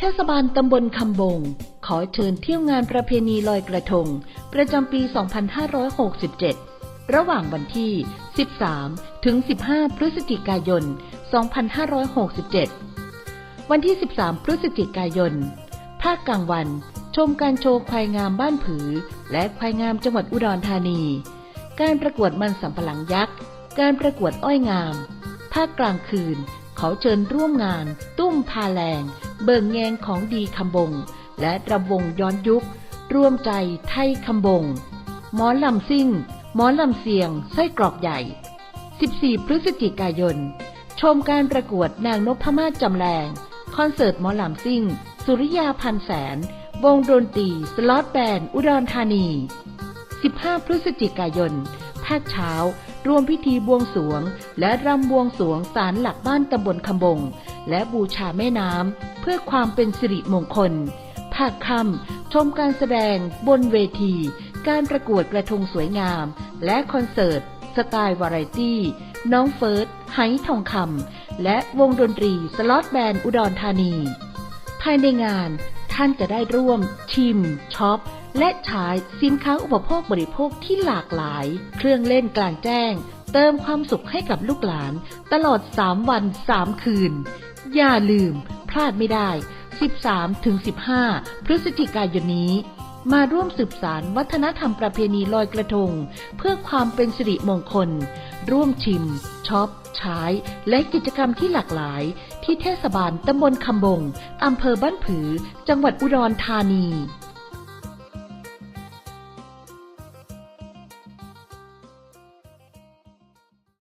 เทศบาลตำบลคำบง ขอเชิญเที่ยวงานประเพณีลอยกระทง ประจำปี 2567 ระหว่างวันที่ 13 ถึง 15 พฤศจิกายน 2567 วันที่ 13 พฤศจิกายน ภาคกลางวัน ชมการโชว์ควายงามบ้านผือ และควายงามจังหวัดอุดรธานี การประกวดมันสำปะหลังยักษ์ การประกวดอ้อยงาม ภาคกลางคืน ขอเชิญร่วมงาน ตุ้มพาแรงเบิงแงงของดีคำบง และรำวงย้อนยุค ร่วมใจไทยคำบง หมอลำซิ่ง หมอลำเสียง ไส้กรอกใหญ่ 14 พฤศจิกายน ชมการประกวดนางนพมาศจำแรง คอนเสิร์ตหมอลำซิ่ง สุริยาพันแสน วงดนตรี สล็อตแบน อุดรธานี 15 พฤศจิกายน ภาคเช้ารวมพิธีบวงสวง และรำบวงสวงศาลหลักบ้านตำบลคำบง และบูชาแม่น้ำ เพื่อความเป็นสิริมงคล ภาคค่ำชมการแสดง บนเวที การประกวดกระทงสวยงาม และคอนเสิร์ต สไตล์วาไรตี้ น้องเฟิร์สไหทองคำและวงดนตรีสล็อตแบนด์อุดรธานี ภายในงานท่านจะได้ร่วมชิมช็อป และใช้สินค้าอุปโภคบริโภคที่หลากหลาย เครื่องเล่นกลางแจ้ง เติมความสุขให้กับลูกหลาน ตลอด 3 วัน 3 คืน อย่าลืม พลาดไม่ได้ 13-15 พฤศจิกายนนี้ มาร่วมสืบสารวัฒนธรรมประเพณีลอยกระทง เพื่อความเป็นสิริมงคล ร่วมชิมช็อปใช้และกิจกรรมที่หลากหลาย ที่เทศบาลตำบลคำบงอำเภอบ้านผือ จังหวัดอุดรธานี